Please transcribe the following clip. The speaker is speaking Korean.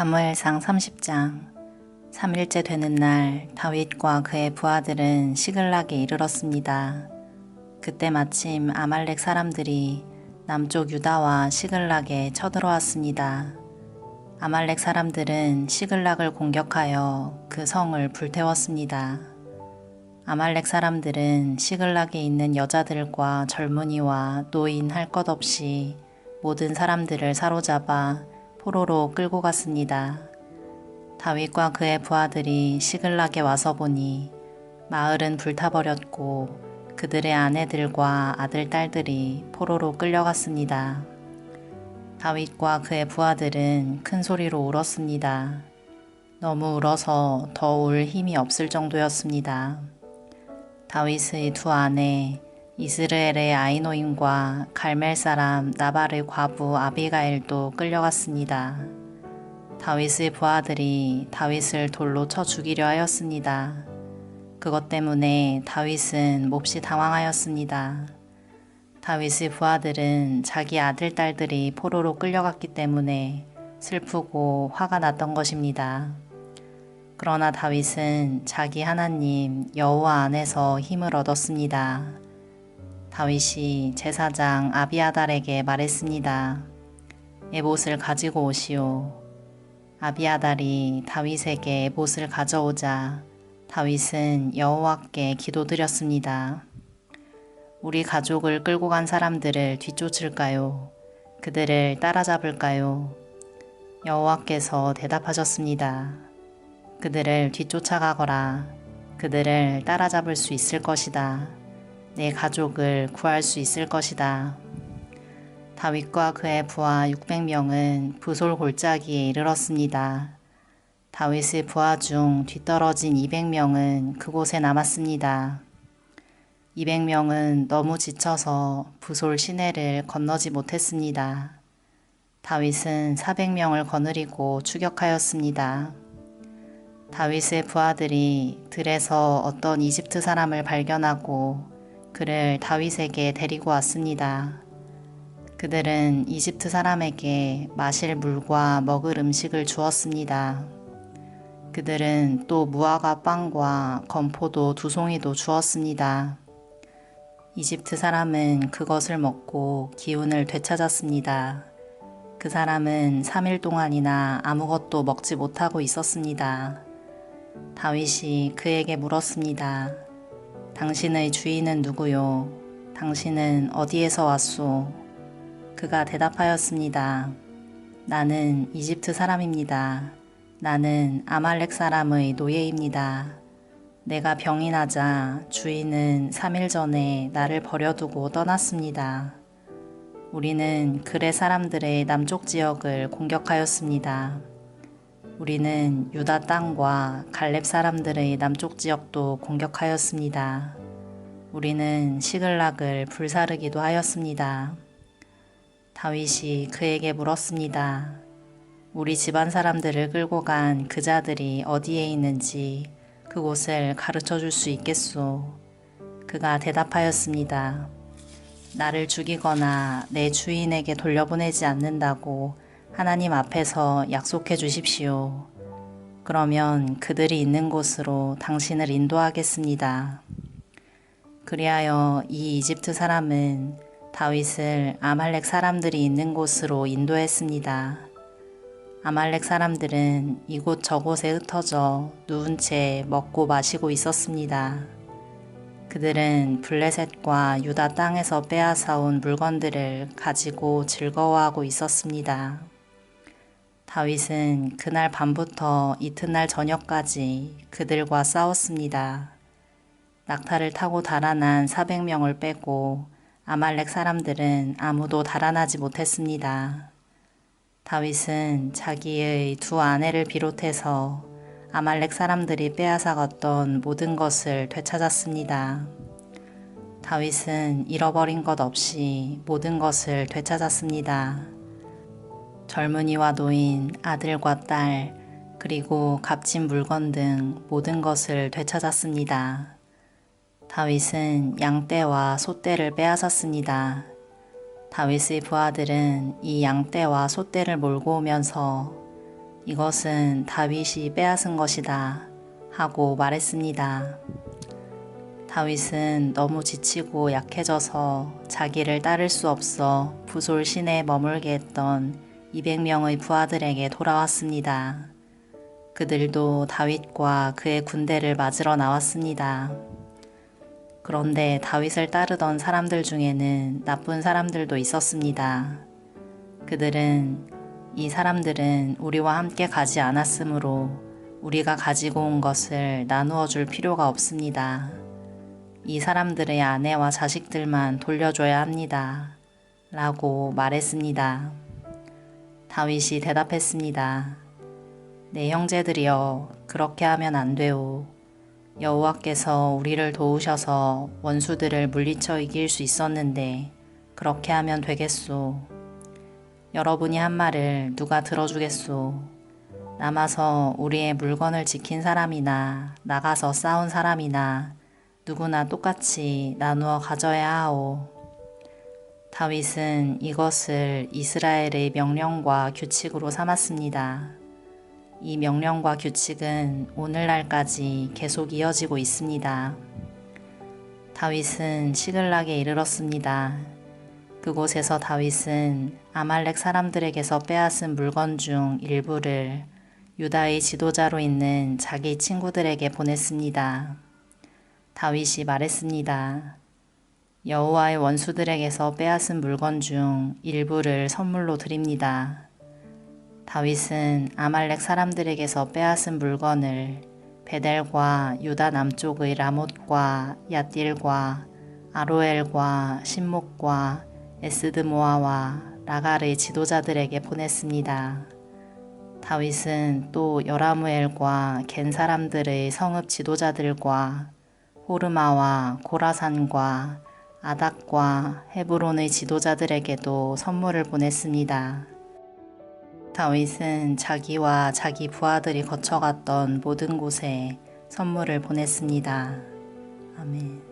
사무엘상 30장 3일째 되는 날 다윗과 그의 부하들은 시글락에 이르렀습니다. 그때 마침 아말렉 사람들이 남쪽 유다와 시글락에 쳐들어왔습니다. 아말렉 사람들은 시글락을 공격하여 그 성을 불태웠습니다. 아말렉 사람들은 시글락에 있는 여자들과 젊은이와 노인 할 것 없이 모든 사람들을 사로잡아 포로로 끌고 갔습니다. 다윗과 그의 부하들이 시글락에 와서 보니 마을은 불타버렸고 그들의 아내들과 아들, 딸들이 포로로 끌려갔습니다. 다윗과 그의 부하들은 큰 소리로 울었습니다. 너무 울어서 더 울 힘이 없을 정도였습니다. 다윗의 두 아내 이스라엘의 아이노임과 갈멜 사람 나발의 과부 아비가일도 끌려갔습니다. 다윗의 부하들이 다윗을 돌로 쳐 죽이려 하였습니다. 그것 때문에 다윗은 몹시 당황하였습니다. 다윗의 부하들은 자기 아들, 딸들이 포로로 끌려갔기 때문에 슬프고 화가 났던 것입니다. 그러나 다윗은 자기 하나님 여호와 안에서 힘을 얻었습니다. 다윗이 제사장 아비아달에게 말했습니다. 에봇을 가지고 오시오. 아비아달이 다윗에게 에봇을 가져오자 다윗은 여호와께 기도드렸습니다. 우리 가족을 끌고 간 사람들을 뒤쫓을까요? 그들을 따라잡을까요? 여호와께서 대답하셨습니다. 그들을 뒤쫓아가거라. 그들을 따라잡을 수 있을 것이다. 내 가족을 구할 수 있을 것이다. 다윗과 그의 부하 600명은 부솔 골짜기에 이르렀습니다. 다윗의 부하 중 뒤떨어진 200명은 그곳에 남았습니다. 200명은 너무 지쳐서 부솔 시내를 건너지 못했습니다. 다윗은 400명을 거느리고 추격하였습니다. 다윗의 부하들이 들에서 어떤 이집트 사람을 발견하고 그를 다윗에게 데리고 왔습니다. 그들은 이집트 사람에게 마실 물과 먹을 음식을 주었습니다. 그들은 또 무화과 빵과 건포도 두 송이도 주었습니다. 이집트 사람은 그것을 먹고 기운을 되찾았습니다. 그 사람은 3일 동안이나 아무것도 먹지 못하고 있었습니다. 다윗이 그에게 물었습니다. 당신의 주인은 누구요? 당신은 어디에서 왔소? 그가 대답하였습니다. 나는 이집트 사람입니다. 나는 아말렉 사람의 노예입니다. 내가 병이 나자 주인은 3일 전에 나를 버려두고 떠났습니다. 우리는 그레 사람들의 남쪽 지역을 공격하였습니다. 우리는 유다 땅과 갈렙 사람들의 남쪽 지역도 공격하였습니다. 우리는 시글락을 불사르기도 하였습니다. 다윗이 그에게 물었습니다. 우리 집안 사람들을 끌고 간 그자들이 어디에 있는지 그곳을 가르쳐 줄 수 있겠소. 그가 대답하였습니다. 나를 죽이거나 내 주인에게 돌려보내지 않는다고 하나님 앞에서 약속해 주십시오. 그러면 그들이 있는 곳으로 당신을 인도하겠습니다. 그리하여 이 이집트 사람은 다윗을 아말렉 사람들이 있는 곳으로 인도했습니다. 아말렉 사람들은 이곳 저곳에 흩어져 누운 채 먹고 마시고 있었습니다. 그들은 블레셋과 유다 땅에서 빼앗아온 물건들을 가지고 즐거워하고 있었습니다. 다윗은 그날 밤부터 이튿날 저녁까지 그들과 싸웠습니다. 낙타를 타고 달아난 400명을 빼고 아말렉 사람들은 아무도 달아나지 못했습니다. 다윗은 자기의 두 아내를 비롯해서 아말렉 사람들이 빼앗아갔던 모든 것을 되찾았습니다. 다윗은 잃어버린 것 없이 모든 것을 되찾았습니다. 젊은이와 노인, 아들과 딸, 그리고 값진 물건 등 모든 것을 되찾았습니다. 다윗은 양떼와 소떼를 빼앗았습니다. 다윗의 부하들은 이 양떼와 소떼를 몰고 오면서 이것은 다윗이 빼앗은 것이다 하고 말했습니다. 다윗은 너무 지치고 약해져서 자기를 따를 수 없어 부솔 시내에 머물게 했던 200명의 부하들에게 돌아왔습니다. 그들도 다윗과 그의 군대를 맞으러 나왔습니다. 그런데 다윗을 따르던 사람들 중에는 나쁜 사람들도 있었습니다. 그들은 이 사람들은 우리와 함께 가지 않았으므로 우리가 가지고 온 것을 나누어 줄 필요가 없습니다. 이 사람들의 아내와 자식들만 돌려줘야 합니다. 라고 말했습니다. 다윗이 대답했습니다. 내 형제들이여 그렇게 하면 안 돼요. 여호와께서 우리를 도우셔서 원수들을 물리쳐 이길 수 있었는데 그렇게 하면 되겠소. 여러분이 한 말을 누가 들어주겠소. 남아서 우리의 물건을 지킨 사람이나 나가서 싸운 사람이나 누구나 똑같이 나누어 가져야 하오. 다윗은 이것을 이스라엘의 명령과 규칙으로 삼았습니다. 이 명령과 규칙은 오늘날까지 계속 이어지고 있습니다. 다윗은 시글락에 이르렀습니다. 그곳에서 다윗은 아말렉 사람들에게서 빼앗은 물건 중 일부를 유다의 지도자로 있는 자기 친구들에게 보냈습니다. 다윗이 말했습니다. 여호와의 원수들에게서 빼앗은 물건 중 일부를 선물로 드립니다. 다윗은 아말렉 사람들에게서 빼앗은 물건을 베델과 유다 남쪽의 라못과 얏딜과 아로엘과 신목과 에스드모아와 라갈의 지도자들에게 보냈습니다. 다윗은 또 여라무엘과 겐 사람들의 성읍 지도자들과 호르마와 고라산과 아닥과 헤브론의 지도자들에게도 선물을 보냈습니다. 다윗은 자기와 자기 부하들이 거쳐갔던 모든 곳에 선물을 보냈습니다. 아멘.